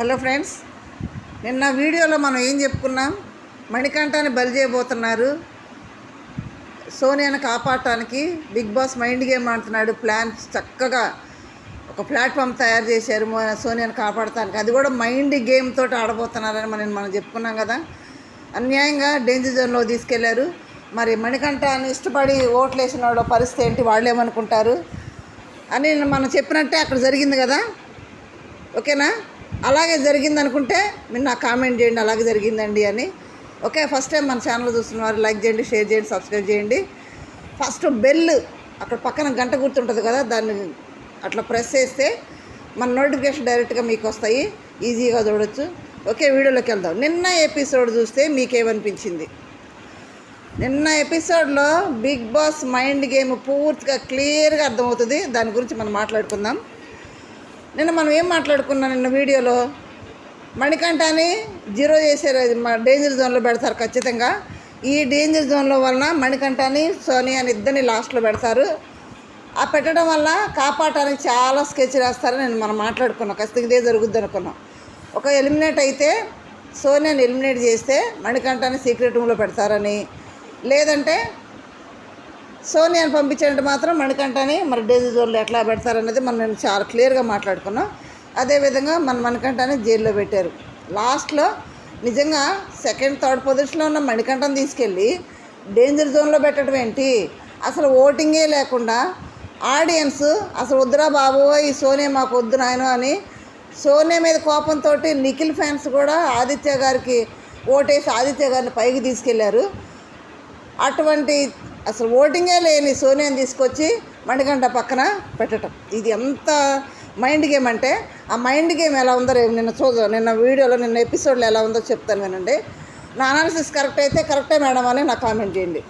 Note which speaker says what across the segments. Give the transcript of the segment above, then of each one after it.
Speaker 1: Hello friends నిన్న వీడియోలో మనం ఏం చెప్పుకున్నాం? మణికంఠాన్ని బలి చేయబోతున్నారు. సోనియాను కాపాడటానికి బిగ్ బాస్ మైండ్ గేమ్ ఆడుతున్నాడు ప్లాన్స్ చక్కగా ఒక ప్లాట్ఫామ్ తయారు చేశారు సోనియాను సోనియాని కాపాడటానికి. అది కూడా మైండ్ గేమ్ తోటి ఆడబోతున్నారని మనం మనం చెప్పుకున్నాం కదా. అన్యాయంగా డేంజర్ జోన్లో తీసుకెళ్ళారు. మరి మణికంఠాన్ని ఇష్టపడి ఓట్లు వేసిన వాళ్ళ పరిస్థితి ఏంటి? వాళ్ళు ఏమనుకుంటారు? అని మనం చెప్పినట్టే అక్కడ జరిగింది కదా. ఓకేనా? అలాగే జరిగింది అనుకుంటే మీరు నాకు కామెంట్ చేయండి అలాగే జరిగిందండి అని. ఓకే ఫస్ట్ టైం మన ఛానల్ చూస్తున్న వారు లైక్ చేయండి షేర్ చేయండి సబ్స్క్రైబ్ చేయండి. ఫస్ట్ బెల్ అక్కడ పక్కన గంట గుర్తుంటుంది కదా దాన్ని అట్లా ప్రెస్ చేస్తే మన నోటిఫికేషన్ డైరెక్ట్గా మీకు వస్తాయి ఈజీగా చూడొచ్చు. ఓకే వీడియోలోకి వెళ్దాం. నిన్న ఎపిసోడ్ చూస్తే మీకేమనిపించింది? నిన్న ఎపిసోడ్లో బిగ్ బాస్ మైండ్ గేమ్ పూర్తిగా క్లియర్గా అర్థమవుతుంది దాని గురించి మనం మాట్లాడుకుందాం. నిన్న మనం ఏం మాట్లాడుకున్నాం నిన్న వీడియోలో? మణికంఠని జీరో చేశారు డేంజర్ జోన్లో పెడతారు ఖచ్చితంగా. ఈ డేంజర్ జోన్లో వలన మణికంఠని సోనియాని ఇద్దరిని లాస్ట్లో పెడతారు. ఆ పెట్టడం వల్ల కాపాడటానికి చాలా స్కెచ్ రాస్తారని నేను మనం మాట్లాడుకున్నాం. ఖచ్చితంగా ఇదే జరుగుద్ది అనుకున్నాం. ఒక ఎలిమినేట్ అయితే సోనియాని ఎలిమినేట్ చేస్తే మణికంఠాన్ని సీక్రెట్ రూమ్లో పెడతారని. లేదంటే సోనియాని పంపించినట్టు మాత్రం మణికంఠని మరి డేజీ జోన్లో ఎట్లా పెడతారనేది మనం నేను చాలా క్లియర్గా మాట్లాడుకున్నాం. అదేవిధంగా మన మణికంఠని జైల్లో పెట్టారు. లాస్ట్లో నిజంగా సెకండ్ థర్డ్ పొజిషన్లో ఉన్న మణికంఠను తీసుకెళ్ళి డేంజర్ జోన్లో పెట్టడం ఏంటి? అసలు ఓటింగే లేకుండా ఆడియన్స్ అసలు వద్దురా బాబు ఈ సోనియా మాకు వద్దు నాయన అని సోనియా మీద కోపంతో నిఖిల్ ఫ్యాన్స్ కూడా ఆదిత్య గారికి ఓటేసి ఆదిత్య గారిని పైకి తీసుకెళ్ళారు. అటువంటి అసలు ఓటింగే లేని సోనియాని తీసుకొచ్చి మండగంట పక్కన పెట్టడం ఇది ఎంత మైండ్ గేమ్ అంటే ఆ మైండ్ గేమ్ ఎలా ఉందో రేపు నిన్న చూద్దాం నిన్న వీడియోలో నిన్న ఎపిసోడ్లో ఎలా ఉందో చెప్తాను వినండి. నా అనాలిసిస్ కరెక్ట్ అయితే కరెక్టే మేడం అని నాకు కామెంట్ చేయండి.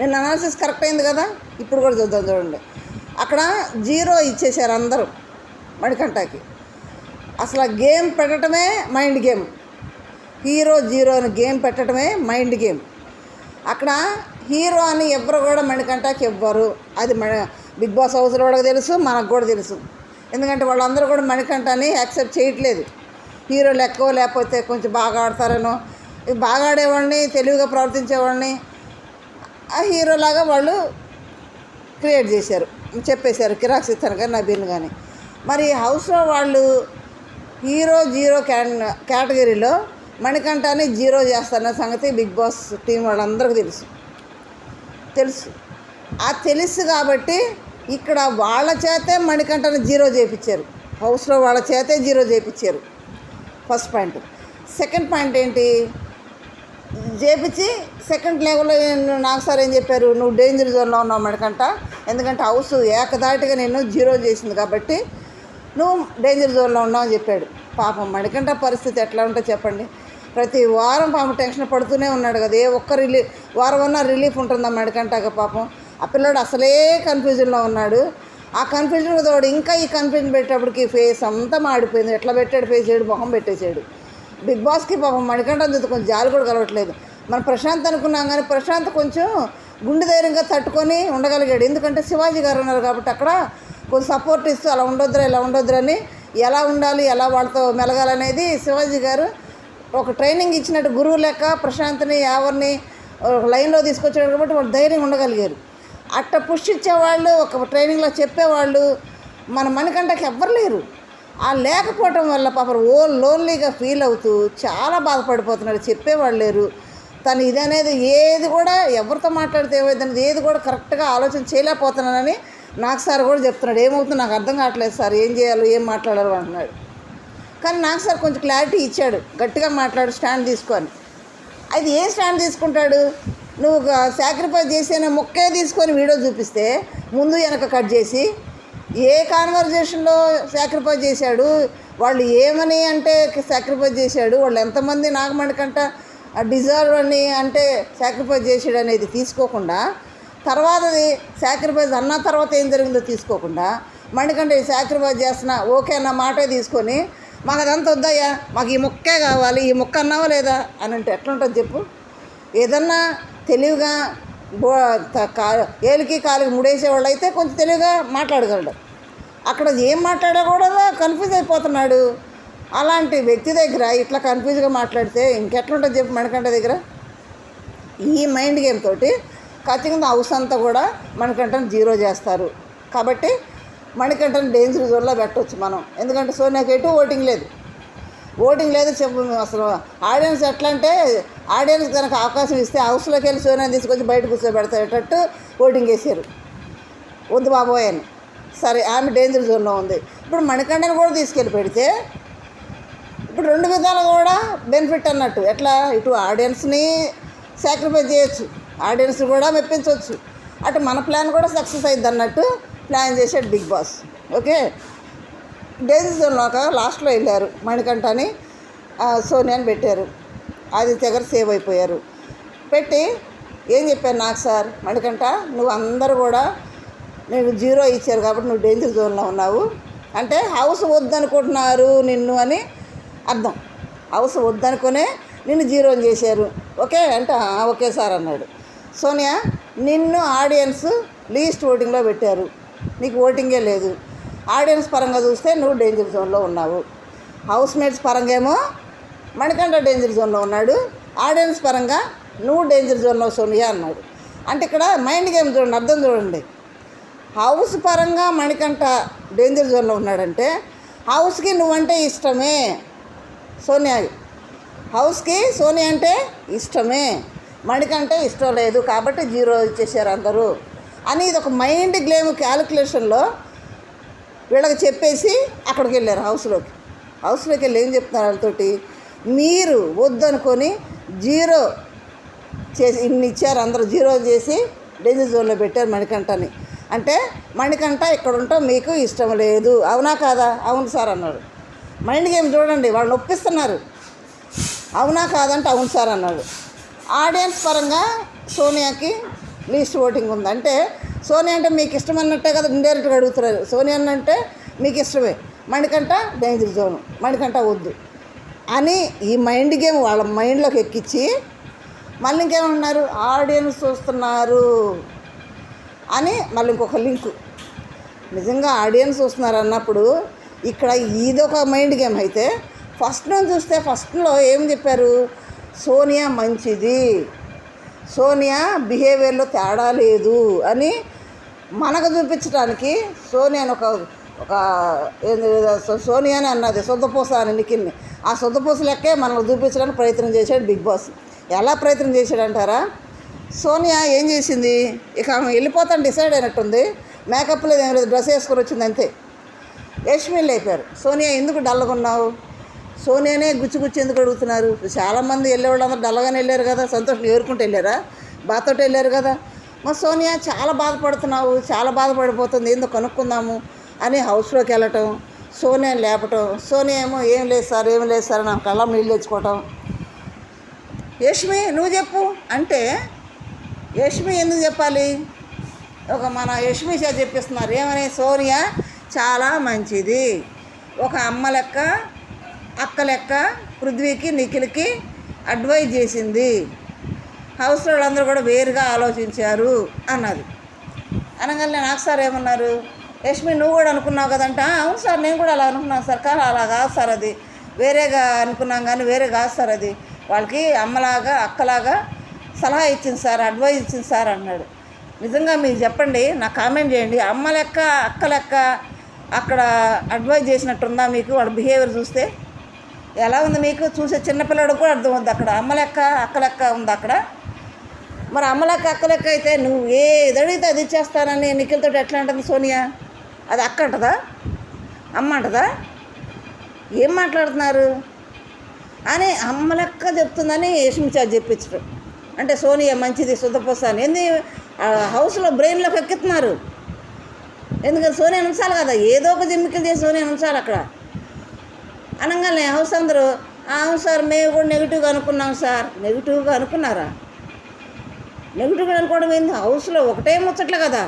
Speaker 1: నిన్న అనాలిసిస్ కరెక్ట్ అయింది కదా ఇప్పుడు కూడా చూద్దాం చూడండి. అక్కడ జీరో ఇచ్చేసారు అందరూ మణికంఠకి. అసలు ఆ గేమ్ పెట్టడమే మైండ్ గేమ్. హీరో జీరో అని గేమ్ పెట్టడమే మైండ్ గేమ్. అక్కడ హీరో అని ఎవరు కూడా మణికంఠకి ఇవ్వరు అది మన బిగ్ బాస్ హౌస్లో కూడా తెలుసు మనకు కూడా తెలుసు. ఎందుకంటే వాళ్ళందరూ కూడా మణికంఠని యాక్సెప్ట్ చేయట్లేదు. హీరోలు ఎక్కువ లేకపోతే కొంచెం బాగా ఆడతారనో. బాగా ఆడేవాడిని తెలివిగా ప్రవర్తించేవాడిని. ఆ హీరోలాగా వాళ్ళు క్రియేట్ చేశారు. చెప్పేశారు కిరాక్ ఇస్తాను కానీ నబీన్ కానీ. మరి హౌస్లో వాళ్ళు హీరో జీరో క్యాన్ కేటగిరీలో మణికంఠాన్ని జీరో చేస్తారన్న సంగతి బిగ్ బాస్ టీం వాళ్ళందరికీ తెలుసు. తెలుసు. ఆ తెలుసు కాబట్టి ఇక్కడ వాళ్ళ చేతే మణికంఠను జీరో చేయించారు హౌస్లో వాళ్ళ చేతే జీరో చేయించారు ఫస్ట్ పాయింట్. సెకండ్ పాయింట్ ఏంటి? చేపించి సెకండ్ లెవెల్లో నాకు సార్ ఏం చెప్పారు? నువ్వు డేంజర్ జోన్లో ఉన్నావు మణికంట ఎందుకంటే హౌస్ ఏకదాటిగా నేను జీరో చేసింది కాబట్టి నువ్వు డేంజర్ జోన్లో ఉన్నావు అని చెప్పాడు. పాపం మణికంట పరిస్థితి ఎట్లా ఉంటుందో చెప్పండి. ప్రతి వారం పాపం టెన్షన్ పడుతూనే ఉన్నాడు కదా. ఏ ఒక్క రిలీ వారం అన్నా రిలీఫ్ ఉంటుందా మణికంటగా పాపం? ఆ పిల్లడు అసలే కన్ఫ్యూజన్లో ఉన్నాడు. ఆ కన్ఫ్యూజన్ తోడు ఇంకా ఈ కన్ఫ్యూజన్ పెట్టేటప్పటికి ఫేస్ అంతా మాడిపోయింది. ఎట్లా పెట్టాడు? ఫేస్ చేయడు మొహం పెట్టేసాడు. బిగ్ బాస్కి పాపం మణికంఠం చూస్తే కొంచెం జాలి కూడా కలవట్లేదు. మనం ప్రశాంత్ అనుకున్నాం కానీ ప్రశాంత్ కొంచెం గుండె ధైర్యంగా తట్టుకొని ఉండగలిగాడు. ఎందుకంటే శివాజీ గారు ఉన్నారు కాబట్టి అక్కడ కొంచెం సపోర్ట్ ఇస్తూ అలా ఉండొద్దురా ఇలా ఉండొద్దురని ఎలా ఉండాలి ఎలా వాళ్ళతో మెలగాలనేది శివాజీ గారు ఒక ట్రైనింగ్ ఇచ్చినట్టు గురువు లెక్క ప్రశాంత్ని ఎవరిని ఒక లైన్లో తీసుకొచ్చాడు కాబట్టి వాళ్ళు ధైర్యం ఉండగలిగారు. అట్ట పుష్టించేవాళ్ళు ఒక ట్రైనింగ్లో చెప్పేవాళ్ళు మన మనకంటకి ఎవ్వరు లేరు. ఆ లేకపోవటం వల్ల పాపం ఓ లోన్లీగా ఫీల్ అవుతూ చాలా బాధపడిపోతున్నాడు చెప్పేవాళ్ళు లేరు. తను ఇది అనేది ఏది కూడా ఎవరితో మాట్లాడితే ఏమైందనేది ఏది కూడా కరెక్ట్గా ఆలోచన చేయలేకపోతున్నానని నాకు సార్ కూడా చెప్తున్నాడు. ఏమవుతుందో నాకు అర్థం కావట్లేదు సార్ ఏం చేయాలో ఏం మాట్లాడాలో అంటున్నాడు. కానీ నాకు సార్ కొంచెం క్లారిటీ ఇచ్చాడు. గట్టిగా మాట్లాడు స్టాండ్ తీసుకొని అది ఏ స్టాండ్ తీసుకుంటాడు? నువ్వు సాక్రిఫైస్ చేసిన మొక్కే తీసుకొని వీడియో చూపిస్తే ముందు వెనక కట్ చేసి ఏ కాన్వర్జేషన్లో సాక్రిఫైస్ చేశాడు? వాళ్ళు ఏమని అంటే సాక్రిఫైస్ చేశాడు? వాళ్ళు ఎంతమంది నాగమణికంట డిజర్వ్ అని అంటే సాక్రిఫైస్ చేశాడు అనేది తీసుకోకుండా తర్వాతది సాక్రిఫైస్ అన్న తర్వాత ఏం జరిగిందో తీసుకోకుండా మణికంట సాక్రిఫైస్ చేస్తున్నా ఓకే అన్న మాటే తీసుకొని మాకు అదంతా వద్దయ్యా మాకు ఈ ముక్కే కావాలి ఈ ముక్క అన్నావా లేదా అని అంటే ఎట్లుంటుంది చెప్పు. ఏదన్నా తెలివిగా బో ఏలికి కాలికి ముడేసేవాళ్ళు అయితే కొంచెం తెలివిగా మాట్లాడగలడు. అక్కడ ఏం మాట్లాడకూడదు కన్ఫ్యూజ్ అయిపోతున్నాడు. అలాంటి వ్యక్తి దగ్గర ఇట్లా కన్ఫ్యూజ్గా మాట్లాడితే ఇంకెట్లుంటుంది చెప్పు మణికంఠ దగ్గర. ఈ మైండ్ గేమ్ తోటి ఖచ్చితంగా హౌస్ అంతా కూడా మణికంఠను జీరో చేస్తారు. కాబట్టి మణికంఠను డేంజర్ జోన్లో పెట్టవచ్చు మనం. ఎందుకంటే సోనియాకి ఎటు ఓటింగ్ లేదు. ఓటింగ్ లేదు చెప్పు అసలు ఆడియన్స్ ఎట్లా అంటే ఆడియన్స్ కనుక అవకాశం ఇస్తే హౌస్లోకి వెళ్ళి సోనియా తీసుకొచ్చి బయట కూర్చోబెడతాడేటట్టు ఓటింగ్ వేసారు వద్దు బాబోయ్ అని. సరే ఆమె డేంజర్ జోన్లో ఉంది. ఇప్పుడు మణికంఠని కూడా తీసుకెళ్ళి పెడితే ఇప్పుడు రెండు విధాలు కూడా బెనిఫిట్ అన్నట్టు. ఎట్లా? ఇటు ఆడియన్స్ని సాక్రిఫైస్ చేయొచ్చు. ఆడియన్స్ కూడా మెప్పించవచ్చు అటు మన ప్లాన్ కూడా సక్సెస్ అయింది అన్నట్టు ప్లాన్ చేశాడు బిగ్ బాస్. ఓకే? డేంజర్ లాస్ట్లో వెళ్ళారు మణికంఠ అని సోనియాని పెట్టారు. ఆదిత్య దగ్గర సేవ్ అయిపోయారు. పెట్టి ఏం చెప్పాను నాకు సార్? మణికంఠ నువ్వు అందరూ కూడా నేను జీరో ఇచ్చారు కాబట్టి నువ్వు డేంజర్ జోన్లో ఉన్నావు. అంటే హౌస్ వద్దనుకుంటున్నారు నిన్ను అని అర్థం. హౌస్ వద్దనుకునే నిన్ను జీరో చేశారు. ఓకే? అంటే ఓకే సార్ అన్నాడు. సోనియా నిన్ను ఆడియన్స్ లీస్ట్ ఓటింగ్లో పెట్టారు. నీకు ఓటింగే లేదు. ఆడియన్స్ పరంగా చూస్తే నువ్వు డేంజర్ జోన్లో ఉన్నావు. హౌస్ మేట్స్ పరంగా ఏమో మణికంఠ డేంజర్ జోన్లో ఉన్నాడు. ఆడియన్స్ పరంగా నువ్వు డేంజర్ జోన్లో సోనియా అన్నాడు. అంటే ఇక్కడ మైండ్ గేమ్ చూడండి అర్థం చూడండి. హౌస్ పరంగా మణికంఠ డేంజర్ జోన్లో ఉన్నాడంటే హౌస్కి నువ్వంటే ఇష్టమే సోనియా. హౌస్కి సోనియా అంటే ఇష్టమే. మణికంటే ఇష్టం లేదు కాబట్టి జీరో ఇచ్చేసారు అందరూ. అని ఇది ఒక మైండ్ గేమ్ క్యాలిక్యులేషన్లో వీళ్ళకి చెప్పేసి అక్కడికి వెళ్ళారు హౌస్లోకి హౌస్లోకి వెళ్ళి ఏం చెప్తున్నారు వాళ్ళతోటి? మీరు వద్దనుకొని జీరో చేసి ఇన్ని ఇచ్చారు అందరూ జీరో చేసి డేంజర్ జోన్లో పెట్టారు మణికంఠని. అంటే మణికంఠ ఇక్కడ ఉంటాం మీకు ఇష్టం లేదు. అవునా కాదా? అవును సార్ అన్నాడు. మైండ్ గేమ్ చూడండి వాళ్ళు ఒప్పిస్తున్నారు. అవునా కాదంటే అవును సార్ అన్నాడు. ఆడియన్స్ పరంగా సోనియాకి లీస్ట్ ఓటింగ్ ఉంది. అంటే సోనియా అంటే మీకు ఇష్టం అన్నట్టే కదా ఇండైరెక్ట్గా అడుగుతున్నారు. సోనియా అంటే మీకు ఇష్టమే. Manikanta danger zone. మణికంట వద్దు. అని ఈ మైండ్ గేమ్ వాళ్ళ మైండ్లోకి ఎక్కించి మళ్ళీ ఇంకేమంటున్నారు? ఆడియన్స్ చూస్తున్నారు అని మళ్ళీ ఇంకొక లింకు. నిజంగా ఆడియన్స్ చూస్తున్నారు అన్నప్పుడు ఇక్కడ ఇదొక మైండ్ గేమ్ అయితే ఫస్ట్ నుంచి చూస్తే ఫస్ట్లో ఏం చెప్పారు? సోనియా మంచిది. సోనియా బిహేవియర్లో తేడా లేదు అని మనకు చూపించడానికి సోనియాని ఒక ఒక సోనియా అని సోనియాని అన్నది సొద్దపూస అని నిఖిల్ని. ఆ సొద్దపూస లెక్కే మనకు చూపించడానికి ప్రయత్నం చేశాడు బిగ్ బాస్. ఎలా ప్రయత్నం చేశాడంటారా? సోనియా ఏం చేసింది? ఇక ఆమె వెళ్ళిపోతాను డిసైడ్ అయినట్టుంది. మేకప్ లేదు ఏం లేదు డ్రెస్ వేసుకొని వచ్చింది అంతే. యష్మి లేపారు సోనియా ఎందుకు డల్గా ఉన్నావు? సోనియానే గుచ్చి గుచ్చి ఎందుకు అడుగుతున్నారు? చాలామంది వెళ్ళేవాళ్ళు అందరూ డల్లగానే వెళ్ళారు కదా సంతోషం ఏరుకుంటూ వెళ్ళారా? బాతోటి వెళ్ళారు కదా. మా సోనియా చాలా బాధపడుతున్నావు చాలా బాధపడిపోతుంది ఏందో కనుక్కుందాము అని హౌస్లోకి వెళ్ళటం సోనియాని లేపటం సోనియా ఏమో ఏం లేదు సార్ ఏం లేదు సార్ నా కళ్ళం నీళ్ళు తెచ్చుకోవటం. యష్మి నువ్వు చెప్పు. అంటే యష్మి ఎందుకు చెప్పాలి? ఒక మన యష్మి సార్ చెప్పిస్తున్నారు. ఏమని? సోనియా చాలా మంచిది. ఒక అమ్మ లెక్క అక్క లెక్క పృథ్వీకి నిఖిల్కి అడ్వైజ్ చేసింది. హౌస్ వాళ్ళందరూ కూడా వేరుగా ఆలోచించారు అన్నది. అనగానే నాకు సార్ ఏమన్నారు? యష్మి నువ్వు కూడా అనుకున్నావు కదంట? అవును సార్ నేను కూడా అలా అనుకున్నాను సార్. కానీ అలా కాదు సార్ అది. వేరేగా అనుకున్నాం కానీ వేరే కాదు సార్ అది. వాళ్ళకి అమ్మలాగా అక్కలాగా సలహా ఇచ్చింది సార్ అడ్వైజ్ ఇచ్చింది సార్ అన్నాడు. నిజంగా మీరు చెప్పండి నాకు కామెంట్ చేయండి. అమ్మ లెక్క అక్క లెక్క అక్కడ అడ్వైజ్ చేసినట్టుందా మీకు? వాళ్ళ బిహేవియర్ చూస్తే ఎలా ఉంది మీకు? చూసే చిన్నపిల్లడు కూడా అర్థం ఉంది అక్కడ. అమ్మ లెక్క అక్క లెక్క ఉంది అక్కడ. మరి అమ్మ లెక్క అక్క లెక్క అయితే నువ్వు ఏది అడిగితే అది ఇచ్చేస్తానని నిఖిల్తో ఎట్లా అంటుంది సోనియా? అది అక్క అంటదా? అమ్మ అంటదా? ఏం మాట్లాడుతున్నారు? అని అమ్మ లెక్క చెప్తుందని యష్మిచార్జ్ చెప్పించడం. అంటే సోనియా మంచిది శుద్ధపోస అని ఏంది హౌస్లో బ్రెయిన్లోకి ఎక్కిస్తున్నారు. ఎందుకంటే సోనియా ఉంచాలి కదా. ఏదో ఒక జిమ్మికలు చేసి సోనియా ఉంచాలి అక్కడ. అనగానే హౌస్ అందరూ అవును సార్ మేము కూడా నెగిటివ్గా అనుకున్నాం సార్. నెగిటివ్గా అనుకున్నారా? నెగిటివ్గా అనుకోవడం ఏంది? హౌస్లో ఒకటే ముచ్చట్లే కదా.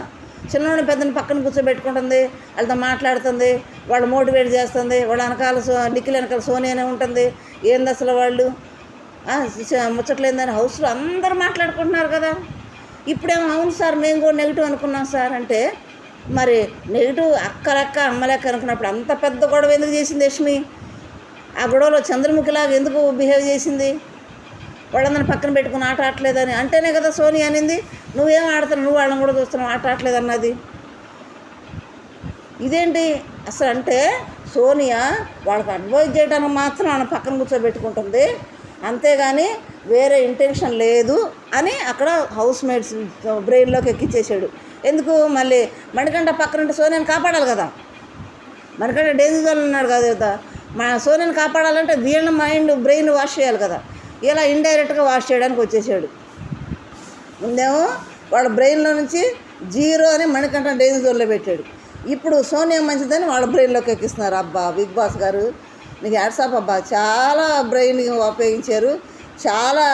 Speaker 1: చిన్నవాడిని పెద్దని పక్కన కూర్చోబెట్టుకుంటుంది వాళ్ళతో మాట్లాడుతుంది వాళ్ళు మోటివేట్ చేస్తుంది వాళ్ళ వెనకాల సో నిఖిల్ వెనకాల సోనియానే ఉంటుంది. ఏంది అసలు వాళ్ళు? ముచ్చట్లేదని హౌస్లో అందరూ మాట్లాడుకుంటున్నారు కదా. ఇప్పుడేమో అవును సార్ మేము కూడా నెగిటివ్ అనుకున్నాం సార్. అంటే మరి నెగిటివ్ అక్కలక్క అమ్మలక్క అనుకున్నప్పుడు అంత పెద్ద గొడవ ఎందుకు చేసింది యష్మి ఆ గొడవలో చంద్రముఖిలాగా ఎందుకు బిహేవ్ చేసింది? వాళ్ళందరిని పక్కన పెట్టుకుని ఆట ఆడలేదని. అంటేనే కదా సోని అనింది నువ్వేం ఆడుతున్నావు నువ్వు వాళ్ళని కూడా చూస్తున్నావు ఆట ఆడలేదు అన్నది. ఇదేంటి? అసలు అంటే సోనియా వాళ్ళకి అడ్వైజ్ చేయడానికి మాత్రం ఆమె పక్కన కూర్చోబెట్టుకుంటుంది. అంతేగాని వేరే ఇంటెన్షన్ లేదు అని అక్కడ హౌస్ మేట్స్ బ్రెయిన్లోకి ఎక్కించేసాడు ఎందుకు? మళ్ళీ మణికంఠ పక్కన ఉంటే సోనియాని కాపాడాలి కదా. మణికంఠ డేంజర్ జోన్ ఉన్నాడు కదా మన సోనిని కాపాడాలంటే వీళ్ళని మైండ్ బ్రెయిన్ వాష్ చేయాలి కదా. ఇలా ఇండైరెక్ట్గా వాష్ చేయడానికి వచ్చేసాడు. ముందేమో వాళ్ళ బ్రెయిన్లో నుంచి జీరో అని మణికంఠ డేంజర్ జోన్లో పెట్టాడు. ఇప్పుడు సోనియా మంచిదని వాళ్ళ బ్రెయిన్లోకి ఎక్కిస్తున్నారు. అబ్బా బిగ్ బాస్ గారు నీకు యాడ్సాప్ అబ్బా చాలా బ్రెయిన్ ఉపయోగించారు. చాలా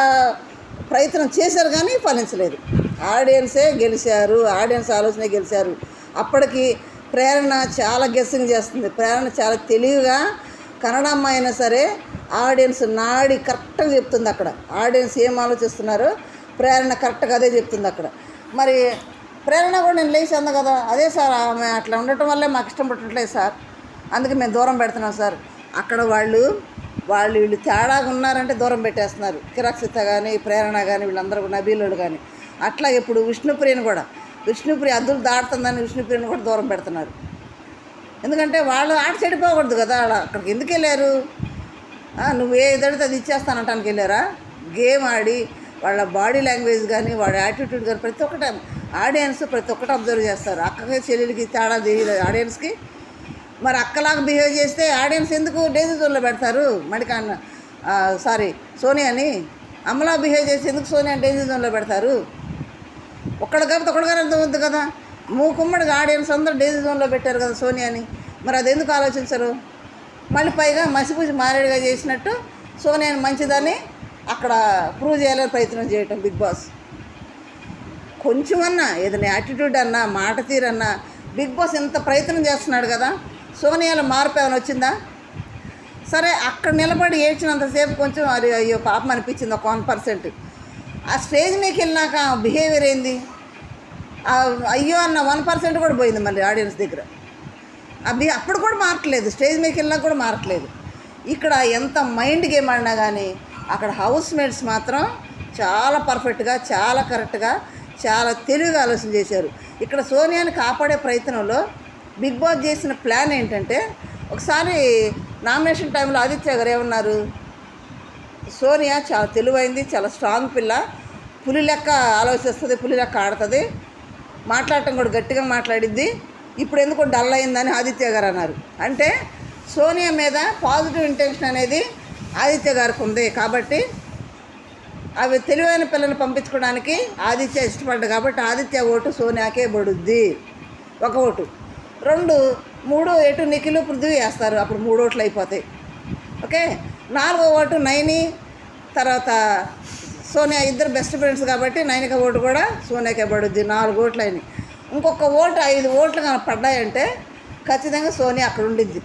Speaker 1: ప్రయత్నం చేశారు కానీ ఫలించలేదు. ఆడియన్సే గెలిచారు ఆడియన్స్ ఆలోచనే గెలిచారు. అప్పటికి ప్రేరణ చాలా గెస్సింగ్ చేస్తుంది. ప్రేరణ చాలా తెలివిగా కన్నడ అమ్మాయి అయినా సరే ఆడియన్స్ నాడి కరెక్ట్గా చెప్తుంది అక్కడ. ఆడియన్స్ ఏం ఆలోచిస్తున్నారో ప్రేరణ కరెక్ట్గా అదే చెప్తుంది అక్కడ. మరి ప్రేరణ కూడా నేను లేచి అంద కదా. అదే సార్ ఆమె అట్లా ఉండటం వల్లే మాకు ఇష్టం పట్టట్లేదు సార్. అందుకే మేము దూరం పెడుతున్నాం సార్. అక్కడ వాళ్ళు వాళ్ళు వీళ్ళు తేడాగా ఉన్నారంటే దూరం పెట్టేస్తున్నారు. కిరాక్షిత కానీ ప్రేరణ కానీ వీళ్ళందరూ కూడా కానీ అట్లా ఇప్పుడు విష్ణుప్రియని కూడా. విష్ణుప్రియ అద్దులు దాటుతుందని విష్ణుప్రియని కూడా దూరం పెడుతున్నారు. ఎందుకంటే వాళ్ళు ఆట చెడిపోకూడదు కదా వాళ్ళు అక్కడికి. ఎందుకు వెళ్ళారు? నువ్వు ఏ ఎదుడితే అది ఇచ్చేస్తానంటానికి వెళ్ళారా? గేమ్ ఆడి వాళ్ళ బాడీ లాంగ్వేజ్ కానీ వాళ్ళ యాటిట్యూడ్ కానీ ప్రతి ఒక్కటి ఆడియన్స్ ప్రతి ఒక్కటి అబ్జర్వ్ చేస్తారు. అక్కకి చెల్లెలికి తేడా తెలియదు ఆడియన్స్కి. మరి అక్కలాగా బిహేవ్ చేస్తే ఆడియన్స్ ఎందుకు డేజీ జోన్లో పెడతారు? మడికాన్న సారీ సోనియాని? అమ్మలా బిహేవ్ చేసి ఎందుకు సోనియా డేజీ జోన్లో పెడతారు? ఒక్కడ కాబట్టి ఒక్కడిగానే అర్థం ఉంది కదా. మూకుమ్మడిగా ఆడియన్స్ అందరూ డేజీ జోన్లో పెట్టారు కదా సోనియాని. మరి అది ఎందుకు ఆలోచించరు? మళ్ళీ పైగా మసిపూసి మారేడుగా చేసినట్టు సోనియాని మంచిదని అక్కడ ప్రూవ్ చేయాలని ప్రయత్నం చేయటం బిగ్ బాస్. కొంచెమన్నా ఏదైనా యాటిట్యూడ్ అన్నా మాట తీరన్నా బిగ్ బాస్ ఇంత ప్రయత్నం చేస్తున్నాడు కదా సోనియాలో మార్పు ఏమైనా వచ్చిందా? సరే అక్కడ నిలబడి ఏడ్చినంతసేపు కొంచెం అది అయ్యో పాపం అనిపించింది ఒక వన్ పర్సెంట్. ఆ స్టేజ్ మీదకి వెళ్ళినాక బిహేవియర్ ఏంది? అయ్యో అన్న వన్ పర్సెంట్ కూడా పోయింది మళ్ళీ ఆడియన్స్ దగ్గర. అవి అప్పుడు కూడా మారట్లేదు. స్టేజ్ మీదకి వెళ్ళినా కూడా మారట్లేదు. ఇక్కడ ఎంత మైండ్ గేమ్ ఆడినా కానీ అక్కడ హౌస్ మేట్స్ మాత్రం చాలా పర్ఫెక్ట్గా చాలా కరెక్ట్గా చాలా తెలివిగా ఆలోచన చేశారు. ఇక్కడ సోనియాని కాపాడే ప్రయత్నంలో బిగ్ బాస్ చేసిన ప్లాన్ ఏంటంటే ఒకసారి నామినేషన్ టైంలో ఆదిత్య గారు ఏమన్నారు? సోనియా చాలా తెలివైంది చాలా స్ట్రాంగ్ పిల్ల పులి లెక్క ఆలోచిస్తుంది పులి లెక్క ఆడుతుంది. మాట్లాడటం కూడా గట్టిగా మాట్లాడిద్ది. ఇప్పుడు ఎందుకు డల్ అయిందని ఆదిత్య గారు అన్నారు. అంటే సోనియా మీద పాజిటివ్ ఇంటెన్షన్ అనేది ఆదిత్య గారికి ఉంది కాబట్టి అవి తెలివైన పిల్లల్ని పంపించుకోవడానికి ఆదిత్య ఇష్టపడ్డ కాబట్టి ఆదిత్య ఓటు సోనియాకే పడుద్ది. ఒక ఓటు. రెండు మూడు ఎటు నిఖిలు పృథ్వీ వేస్తారు. అప్పుడు మూడు ఓట్లు అయిపోతాయి. ఓకే? నాలుగో ఓటు నైని తర్వాత సోనియా ఇద్దరు బెస్ట్ ఫ్రెండ్స్ కాబట్టి నైనిక ఓటు కూడా సోనియాకే పడుద్ది. నాలుగు ఓట్లు అయినాయి. ఇంకొక ఓటు ఐదు ఓట్లు కనుక పడ్డాయంటే ఖచ్చితంగా సోనియా అక్కడ ఉండిద్ది.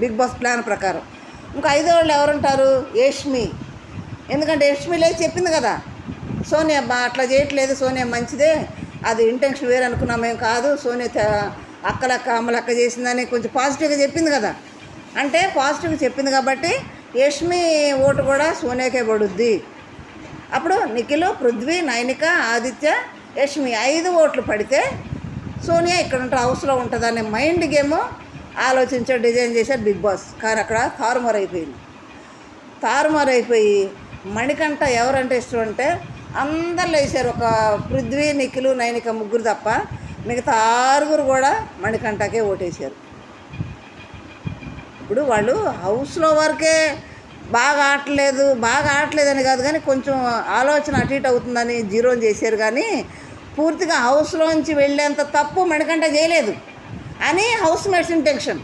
Speaker 1: బిగ్ బాస్ ప్లాన్ ప్రకారం. ఇంకా ఐదో వాళ్ళు ఎవరుంటారు? యష్మి. ఎందుకంటే యష్మి లేదు చెప్పింది కదా సోనియా బా అట్లా చేయట్లేదు సోనియా మంచిదే అది ఇంటెన్షన్ వేరు అనుకున్నాం కాదు సోనియా అక్కలక్క అమ్మలక్క చేసిందని కొంచెం పాజిటివ్గా చెప్పింది కదా. అంటే పాజిటివ్గా చెప్పింది కాబట్టి యష్మి ఓటు కూడా సోనియాకే పడుద్ది. అప్పుడు నిఖిల్ పృథ్వీ నైనిక ఆదిత్య యష్మి ఐదు ఓట్లు పడితే సోనియా ఇక్కడ ఉంటే హౌస్లో ఉంటుందనే మైండ్ గేమ్ ఆలోచించాడు డిజైన్ చేశాడు బిగ్ బాస్. కానీ అక్కడ తారుమారు అయిపోయింది. తారుమారు అయిపోయి మణికంఠ ఎవరంటే ఇష్టం అంటే అందరు వేసారు ఒక పృథ్వీ నిఖిలు నైనిక ముగ్గురు తప్ప మిగతా ఆరుగురు కూడా మణికంటకే ఓటేశారు. ఇప్పుడు వాళ్ళు హౌస్లో వరకే బాగా ఆడలేదు బాగా ఆడలేదని కాదు కానీ కొంచెం ఆలోచన అటు ఇటు అవుతుందని జీరో చేశారు కానీ పూర్తిగా హౌస్లోంచి వెళ్ళేంత తప్పు మెడకంట చేయలేదు. అని house mates intention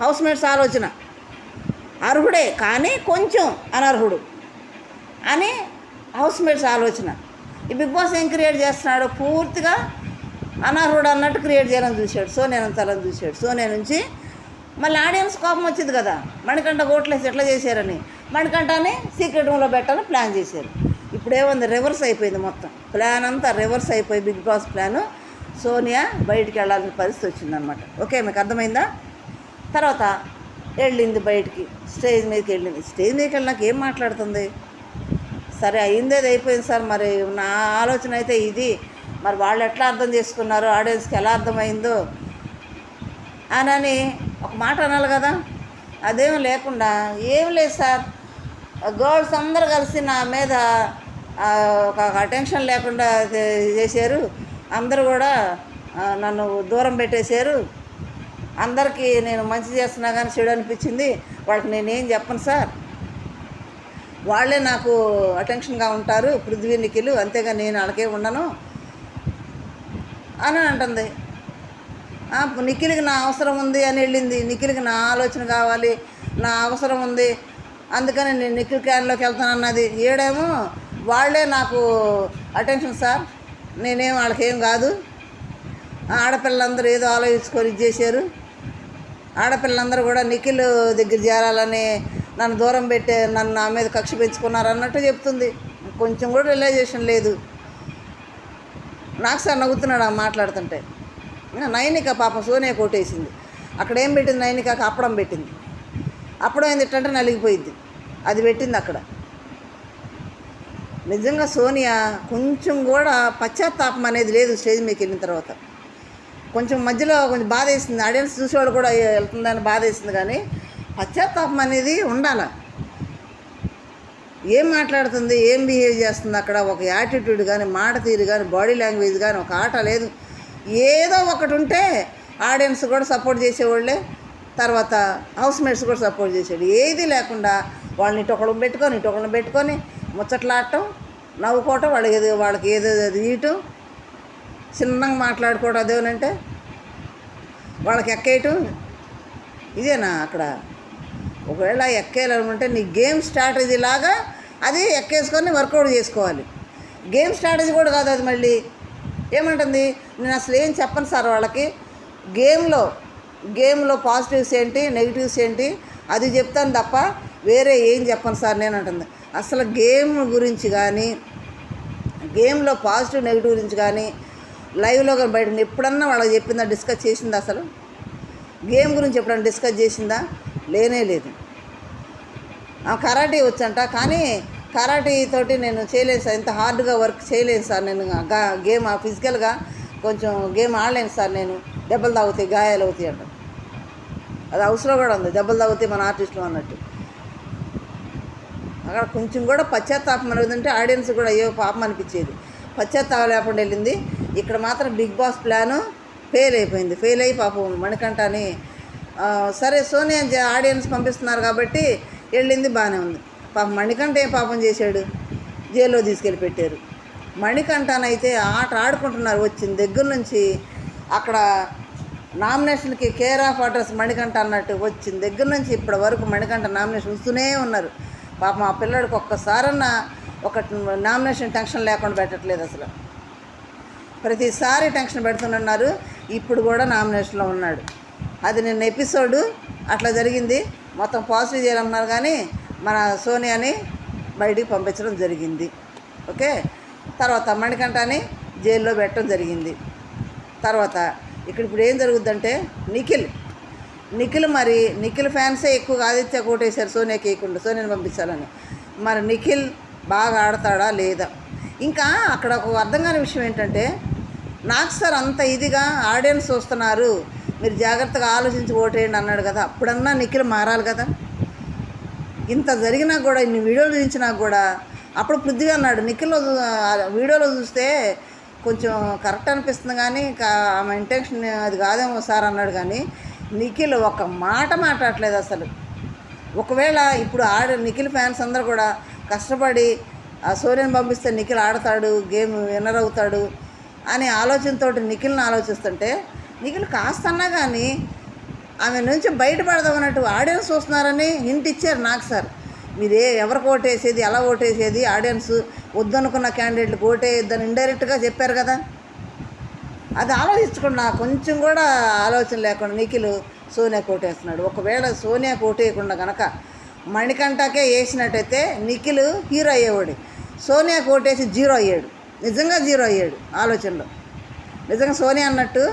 Speaker 1: house mates ఆలోచన. అర్హుడే కానీ కొంచెం అనర్హుడు అని హౌస్ మేట్స్ ఆలోచన. ఈ బిగ్ బాస్ ఏం క్రియేట్ చేస్తున్నాడు? పూర్తిగా అనర్హుడు అన్నట్టు క్రియేట్ చేయాలని చూశాడు. సో నేను అంతలని చూశాడు. సో నేను నుంచి మళ్ళీ ఆడియన్స్ కోపం వచ్చింది కదా. మణికంట ఓట్లేసి ఎట్లా చేశారని. మణికంఠని సీక్రెట్ రూమ్లో పెట్టాలని ప్లాన్ చేశారు. ఇప్పుడేముంది రివర్స్ అయిపోయింది మొత్తం. ప్లాన్ అంతా రివర్స్ అయిపోయి బిగ్ బాస్ ప్లాను సోనియా బయటికి వెళ్ళాల్సిన పరిస్థితి వచ్చిందనమాట ఓకే మీకు అర్థమైందా? తర్వాత వెళ్ళింది బయటికి. స్టేజ్ మీదకి వెళ్ళింది. స్టేజ్ మీదకి వెళ్ళినాక ఏం మాట్లాడుతుంది? సరే అయిందేది అయిపోయింది సార్. మరి నా ఆలోచన అయితే ఇది. మరి వాళ్ళు ఎట్లా అర్థం చేసుకున్నారు? ఆడియన్స్కి ఎలా అర్థమైందో? అని ఒక మాట అనాలి కదా. అదేం లేకుండా ఏం లేదు సార్. గర్ల్స్ అందరు కలిసి నా మీద ఒక అటెన్షన్ లేకుండా చేశారు. అందరూ కూడా నన్ను దూరం పెట్టేశారు. అందరికీ నేను మంచి చేస్తున్నా కానీ చెడు అనిపించింది. వాళ్ళకి నేనేం చెప్పను సార్. వాళ్ళే నాకు అటెన్షన్గా ఉంటారు. పృథ్వీ నిఖిలు అంతేగా నేను వాళ్ళకే ఉండను అని అంటుంది. నిఖిల్కి నా అవసరం ఉంది అని వెళ్ళింది. నిఖిల్కి నా ఆలోచన కావాలి. నా అవసరం ఉంది. అందుకని నేను నిఖిల్ క్యాన్లోకి వెళ్తాను అన్నది ఏడేమో వాళ్ళే నాకు అటెన్షన్ సార్ నేనేం వాళ్ళకేం కాదు. ఆడపిల్లలందరూ ఏదో ఆలోచించుకొని ఇది చేశారు. ఆడపిల్లలందరూ కూడా నిఖిల్ దగ్గర చేరాలని నన్ను దూరం పెట్టే నన్ను నా మీద కక్ష పెంచుకున్నారు అన్నట్టు చెప్తుంది. కొంచెం కూడా రిలైజేషన్ లేదు. నాకు సార్ నవ్వుతున్నాడు ఆ మాట్లాడుతుంటే. నైనిక పాప సోనియా కొట్టేసింది. అక్కడ ఏం పెట్టింది నైనికకి? అప్పడం పెట్టింది. అప్పడం ఏంది ఇట్టంటే నలిగిపోయింది. అది పెట్టింది అక్కడ. నిజంగా సోనియా కొంచెం కూడా పశ్చాత్తాపం అనేది లేదు స్టేజ్ మీదకి వెళ్ళిన తర్వాత. కొంచెం మధ్యలో కొంచెం బాధ వేసింది. ఆడియన్స్ చూసేవాడు కూడా వెళ్తుందని బాధ వేసింది కానీ పశ్చాత్తాపం అనేది ఉండాలి. ఏం మాట్లాడుతుంది ఏం బిహేవ్ చేస్తుంది అక్కడ? ఒక యాటిట్యూడ్ కానీ మాట తీరు కానీ బాడీ లాంగ్వేజ్ కానీ ఒక ఆట లేదు. ఏదో ఒకటి ఉంటే ఆడియన్స్ కూడా సపోర్ట్ చేసేవాళ్ళే. తర్వాత హౌస్ మేట్స్ కూడా సపోర్ట్ చేసేవాడు ఏది లేకుండా వాళ్ళని ఇటు ఒకళ్ళని పెట్టుకొని ఇటు ఒకళ్ళని పెట్టుకొని ముచ్చట్లాడటం నవ్వుకోవటం వాళ్ళకి ఏదో వాళ్ళకి ఏదో తీయటం చిన్నంగా చిన్నగా మాట్లాడుకోవడం అదేనంటే వాళ్ళకి ఎక్కేయటం. ఇదేనా అక్కడ? ఒకవేళ ఎక్కేయాలనుకుంటే నీ గేమ్ స్ట్రాటజీ లాగా అది ఎక్కేసుకొని వర్కౌట్ చేసుకోవాలి. గేమ్ స్ట్రాటజీ కూడా కాదు అది మళ్ళీ. ఏమంటుంది? నేను అసలు ఏం చెప్పను సార్ వాళ్ళకి? గేమ్లో గేమ్లో పాజిటివ్స్ ఏంటి నెగిటివ్స్ ఏంటి అది చెప్తాను తప్ప వేరే ఏం చెప్పను సార్ నేను అంటుంది. అసలు గేమ్ గురించి కానీ గేమ్లో పాజిటివ్ నెగిటివ్ గురించి కానీ లైవ్లో కానీ బయట ఎప్పుడన్నా వాళ్ళకి చెప్పిందా డిస్కస్ చేసిందా అసలు? గేమ్ గురించి ఎప్పుడన్నా డిస్కస్ చేసిందా? లేనే లేదు. ఆ కరాటే వచ్చంట కానీ కరాటే తోటి నేను చేయలేను సార్. ఇంత హార్డ్గా వర్క్ చేయలేను సార్ నేను. గేమ్ ఆ ఫిజికల్గా కొంచెం గేమ్ ఆడలేను సార్ నేను. దెబ్బలు తాగుతాయి గాయాలు అవుతాయి అంట అది అవసరం కూడా ఉంది. దెబ్బలు తాగుతాయి మన ఆర్టిస్టులు అన్నట్టు. అక్కడ కొంచెం కూడా పశ్చాత్తాపం అనేది ఉంటే ఆడియన్స్ కూడా అయ్యో పాపం అనిపించేది. పశ్చాత్తాపం లేకుండా వెళ్ళింది. ఇక్కడ మాత్రం బిగ్ బాస్ ప్లాను ఫెయిల్ అయిపోయింది. ఫెయిల్ అయ్యి పాపం మణికంఠని అని సరే సోనియా ఆడియన్స్ పంపిస్తున్నారు కాబట్టి వెళ్ళింది బాగానే ఉంది. పాపం మణికంఠ ఏ పాపం చేశాడు? జైల్లో తీసుకెళ్ళి పెట్టారు. మణికంఠనైతే ఆట ఆడుకుంటున్నారు. వచ్చిన దగ్గర నుంచి అక్కడ నామినేషన్కి కేర్ ఆఫ్ అడ్రస్ మణికంఠ అన్నట్టు వచ్చిన దగ్గర నుంచి ఇప్పటి వరకు మణికంఠ నామినేషన్ వస్తూనే ఉన్నారు. పాప మా పిల్లడికి ఒక్కసారన్నా ఒక నామినేషన్ టెన్షన్ లేకుండా పెట్టట్లేదు అసలు. ప్రతిసారి టెన్షన్ పెడుతున్నారు ఇప్పుడు కూడా నామినేషన్లో ఉన్నాడు. అది నిన్న ఎపిసోడు అట్లా జరిగింది. మొత్తం పాజిటివ్ చేయాలన్నారు కానీ మన సోనియాని బయటికి పంపించడం జరిగింది. ఓకే? తర్వాత మణికంఠని జైల్లో పెట్టడం జరిగింది. తర్వాత ఇక్కడ ఇప్పుడు ఏం జరుగుద్దంటే నిఖిల్ నిఖిల్ మరి నిఖిల్ ఫ్యాన్సే ఎక్కువగా ఆదిత్య కోటేశారు సోనియా వేయకుండా సోనియాని పంపించాలని. మరి నిఖిల్ బాగా ఆడతాడా లేదా? ఇంకా అక్కడ ఒక అర్థం కాని విషయం ఏంటంటే నాకు సార్ అంత ఇదిగా ఆడియన్స్ చూస్తున్నారు మీరు జాగ్రత్తగా ఆలోచించి ఓటేయండి అన్నాడు కదా అప్పుడన్నా నిఖిల్ మారాలి కదా? ఇంత జరిగినా కూడా ఇన్ని వీడియోలు చూపించినా కూడా అప్పుడు పృథ్వీ అన్నాడు నిఖిల్లో వీడియోలో చూస్తే కొంచెం కరెక్ట్ అనిపిస్తుంది కానీ ఆమె ఇంటెన్షన్ అది కాదేమో సార్ అన్నాడు కానీ నిఖిల్ ఒక మాట మాట్లాడలేదు అసలు. ఒకవేళ ఇప్పుడు ఆడ నిఖిల్ ఫ్యాన్స్ అందరూ కూడా కష్టపడి ఆ సూర్యని పంపిస్తే నిఖిల్ ఆడతాడు గేమ్ విన్నర్ అవుతాడు అనే ఆలోచనతో నిఖిల్ని ఆలోచిస్తుంటే నిఖిల్ కాస్తన్నా కానీ ఆమె నుంచి బయటపడదాం అన్నట్టు ఆడియన్స్ చూస్తున్నారని హింట్ ఇచ్చారు నాకు సార్. మీరు ఏ ఎవరికి ఓటేసేది ఎలా ఓటేసేది ఆడియన్స్ వద్దనుకున్న క్యాండిడేట్లకు ఓటేయొద్దని ఇండైరెక్ట్గా చెప్పారు కదా. అది ఆలోచించకుండా. కొంచెం కూడా ఆలోచన లేకుండా నిఖిల్ సోనియా కోటేస్తున్నాడు ఒకవేళ సోనియా కోటేయకుండా గనక మణికంఠకే వేసినట్టయితే నిఖిల్ హీరో అయ్యేవాడు. సోనియా కోటేసి జీరో అయ్యాడు. నిజంగా జీరో అయ్యాడు ఆలోచనలో. నిజంగా సోనియా అన్నట్టు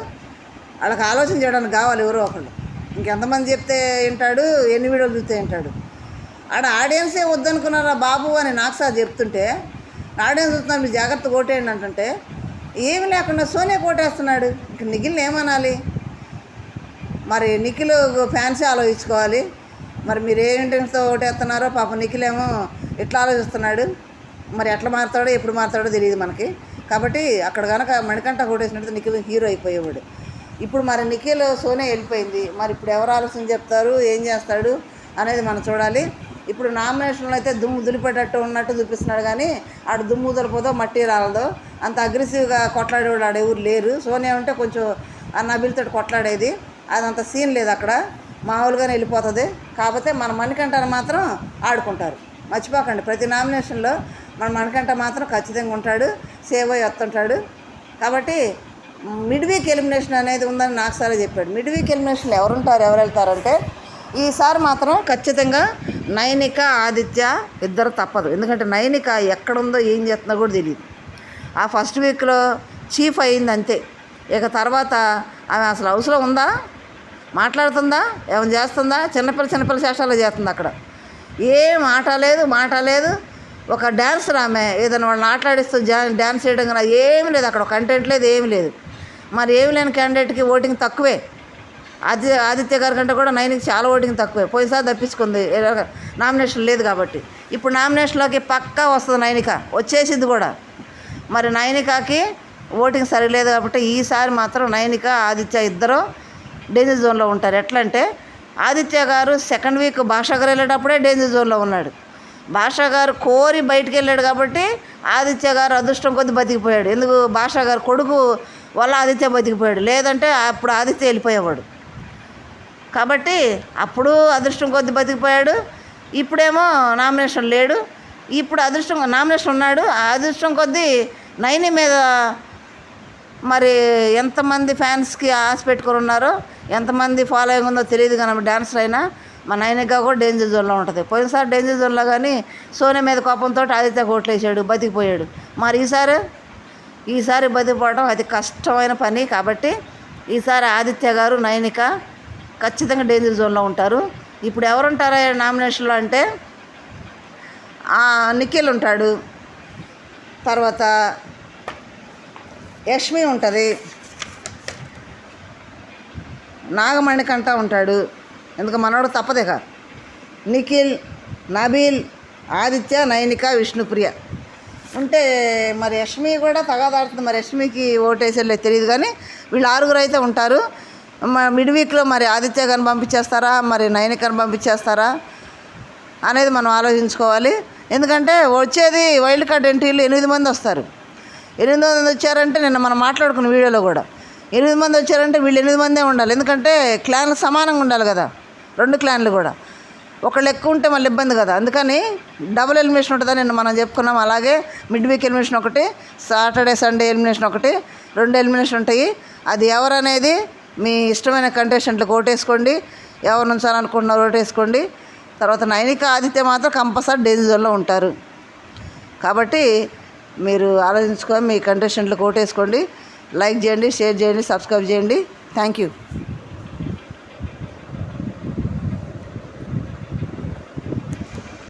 Speaker 1: వాళ్ళకి ఆలోచన చేయడానికి కావాలి ఎవరో ఒకళ్ళు. ఇంకెంతమంది చెప్తే వింటాడు ఎన్ని వీడియోలు చూస్తే వింటాడు. ఆడ ఆడియన్సే వద్దనుకున్నారా బాబు అని నాకు సార్ చెప్తుంటే ఆడియన్స్ చూస్తున్నారు మీరు జాగ్రత్త కొట్టేయండి అంటుంటే ఏమి లేకుండా సోనియా కొట్టేస్తున్నాడు. ఇక నిఖిల్ని ఏమనాలి? మరి నిఖిల్ ఫ్యాన్సీ ఆలోచించుకోవాలి. మరి మీరు ఏ ఇంటెన్స్తో ఓటేస్తున్నారో పాప నిఖిల్ ఏమో ఎట్లా ఆలోచిస్తున్నాడు? మరి ఎట్లా మారుతాడో ఎప్పుడు మారుతాడో తెలియదు మనకి. కాబట్టి అక్కడ కనుక మణికంఠ ఓటేసినట్టు నిఖిల్ హీరో అయిపోయేవాడు. ఇప్పుడు మరి నిఖిల్ సోనే వెళ్ళిపోయింది. మరి ఇప్పుడు ఎవరు ఆలోచన చెప్తారు? ఏం చేస్తాడు? అనేది మనం చూడాలి. ఇప్పుడు నామినేషన్లో అయితే దుమ్ము దులిపేటట్టు ఉన్నట్టు చూపిస్తున్నాడు కానీ ఆడు దుమ్ము దులిపోదో మట్టి రాలదో అంత అగ్రెసివ్గా కొట్లాడేవాడు ఆడ ఎవరు లేరు. సోనియా ఉంటే కొంచెం ఆ నబిల్తో కొట్లాడేది. అదంత సీన్ లేదు అక్కడ. మామూలుగానే వెళ్ళిపోతుంది. కాకపోతే మన మణికంఠను మాత్రం ఆడుకుంటారు. మర్చిపోకండి. ప్రతి నామినేషన్లో మన మణికంఠ మాత్రం ఖచ్చితంగా ఉంటాడు. సేవ్ అయ్యి వస్తుంటాడు. కాబట్టి మిడ్ వీక్ ఎలిమినేషన్ అనేది ఉందని నాకు సరే చెప్పాడు. మిడ్ వీక్ ఎలిమినేషన్లో ఎవరుంటారు ఎవరు వెళ్తారంటే ఈసారి మాత్రం ఖచ్చితంగా నైనిక ఆదిత్య ఇద్దరు తప్పదు. ఎందుకంటే నైనిక ఎక్కడుందో ఏం చేస్తుందో కూడా తెలియదు. ఆ ఫస్ట్ వీక్లో చీఫ్ అయింది అంతే ఇక తర్వాత ఆమె అసలు అవసరం ఉందా? మాట్లాడుతుందా? ఏమైనా చేస్తుందా? చిన్నపిల్ల చిన్నపిల్ల శేషాలు చేస్తుంది అక్కడ. ఏ మాట లేదు మాట లేదు. ఒక డ్యాన్సర్ ఆమె ఏదైనా వాళ్ళని ఆటలాడిస్తూ జా- డ్యాన్స్ చేయడం కానీ ఏమి లేదు అక్కడ. కంటెంట్ లేదు ఏమి లేదు. మరి ఏమి లేని క్యాండిడేట్కి ఓటింగ్ తక్కువే. ఆది ఆదిత్య గారి కంటే కూడా నైన్కి చాలా ఓటింగ్ తక్కువే. పోయినసారి తప్పించుకుంది. నామినేషన్ లేదు కాబట్టి. ఇప్పుడు నామినేషన్లోకి పక్కా వస్తుంది నైనిక. వచ్చేసింది కూడా. మరి నయనికాకి ఓటింగ్ సరిలేదు కాబట్టి ఈసారి మాత్రం నయనిక ఆదిత్య ఇద్దరు డేంజర్ జోన్లో ఉంటారు. ఎట్లా అంటే ఆదిత్య గారు సెకండ్ వీక్ భాష గారు వెళ్ళేటప్పుడే డేంజర్ జోన్లో ఉన్నాడు. భాష గారు కోరి బయటికి వెళ్ళాడు కాబట్టి ఆదిత్య గారు అదృష్టం కొద్ది బతికిపోయాడు. ఎందుకు? భాష గారు కొడుకు వల్ల ఆదిత్య బతికిపోయాడు. లేదంటే అప్పుడు ఆదిత్య వెళ్ళిపోయేవాడు. కాబట్టి అప్పుడు అదృష్టం కొద్ది బతికిపోయాడు. ఇప్పుడేమో నామినేషన్ లేడు. ఇప్పుడు అదృష్టం నామినేషన్ ఉన్నాడు. ఆ అదృష్టం కొద్దీ నైని మీద మరి ఎంతమంది ఫ్యాన్స్కి ఆశ పెట్టుకొని ఉన్నారో ఎంతమంది ఫాలోయింగ్ ఉందో తెలియదు కానీ డాన్సర్ అయినా మా నైనిగా కూడా డేంజర్ జోన్లో ఉంటుంది. పోయినసారి డేంజర్ జోన్లో కానీ సోనే మీద కోపంతో ఆదిత్య కోట్లేసాడు బతికిపోయాడు. మరి ఈసారి ఈసారి బతికిపోవడం అది కష్టమైన పని కాబట్టి ఈసారి ఆదిత్య గారు నైనిక ఖచ్చితంగా డేంజర్ జోన్లో ఉంటారు. ఇప్పుడు ఎవరుంటారా నామినేషన్లో అంటే నిఖిల్ ఉంటాడు. తర్వాత యష్మి ఉంటుంది. నాగమణికంట ఉంటాడు. ఎందుకు మనోడు తప్పదేక నిఖిల్ నబీల్ ఆదిత్య నైనిక విష్ణుప్రియ ఉంటే మరి యష్మి కూడా తగాదాడుతుంది. మరి యష్మికి ఓటేసేలే తెలియదు కానీ వీళ్ళు ఆరుగురు అయితే ఉంటారు. మిడ్ వీక్లో మరి ఆదిత్య గారిని పంపించేస్తారా? మరి నైనికని పంపించేస్తారా? అనేది మనం ఆలోచించుకోవాలి. ఎందుకంటే వచ్చేది వైల్డ్ కార్డ్ ఎంట్రీలు ఎనిమిది మంది వస్తారు. ఎనిమిది మంది వచ్చారంటే నిన్న మనం మాట్లాడుకున్న వీడియోలో కూడా. ఎనిమిది మంది వచ్చారంటే వీళ్ళు ఎనిమిది మందే ఉండాలి. ఎందుకంటే క్లాన్లు సమానంగా ఉండాలి కదా. రెండు క్లాన్లు కూడా. ఒకళ్ళు ఎక్కువ ఉంటే మళ్ళీ ఇబ్బంది కదా. అందుకని డబుల్ ఎలిమినేషన్ ఉంటుందని నిన్న మనం చెప్పుకున్నాం. అలాగే మిడ్ వీక్ ఎలిమినేషన్ ఒకటి సాటర్డే సండే ఎలిమినేషన్ ఒకటి రెండు ఎలిమినేషన్ ఉంటాయి. అది ఎవరనేది మీ ఇష్టమైన కంటెస్టెంట్లకు ఓటేసుకోండి ఎవరు ఉంచాలనుకుంటున్నారో ఓటేసుకోండి. తర్వాత నైనిక ఆదిత్య మాత్రం కంపల్సరీ డేంజర్ జోన్లో ఉంటారు. కాబట్టి మీరు ఆలోచించుకొని మీ కంటెస్టెంట్లు కోటేసుకోండి. లైక్ చేయండి షేర్ చేయండి సబ్స్క్రైబ్ చేయండి. Thank you.